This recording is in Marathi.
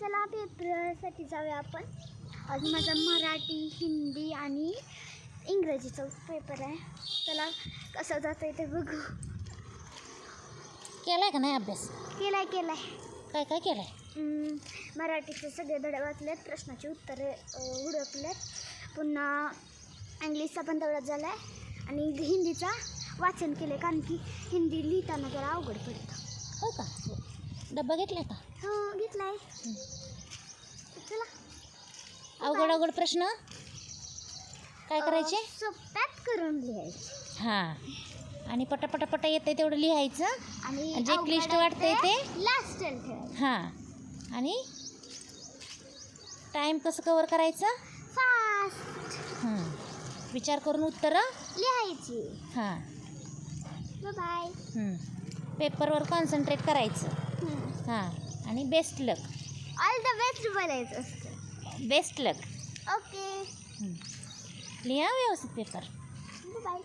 चला पेपरसाठी जाऊया आपण. आज माझा मराठी हिंदी आणि इंग्रजीचा पेपर आहे. चला कसं जातं आहे ते बघू. केलाय का नाही अभ्यास? केलाय केलाय. काय काय केलाय? मराठीचे सगळे धडे वाचलेत प्रश्नाची उत्तरे अ, हुडकलेत पुन्हा इंग्लिशचा पण तेवढाच झाला आहे आणि हिंदीचा वाचन केलं कारण की हिंदी लिहिताना जरा अवघड पडतं. हो का? डब्बा घेतलाय का? हो घेतलाय चला अवघड अवघड प्रश्न? काय करायचे? सोप्यात करून लिहायचे. हां. आणि पटापटा पटा येते तेवढं लिहायचं. आणि जे क्लिष्ट वाटतंय ते? लास्ट हां. आणि टाईम कसं कवर करायचं? फास्ट हां. विचार करून उत्तरं? लिहायची. हां. बाय. पेपरवर कॉन्सन्ट्रेट करायचं. हां. आणि best luck all the best असतं बेस्ट लक ओके लिहा व्यवस्थित पेपर बाय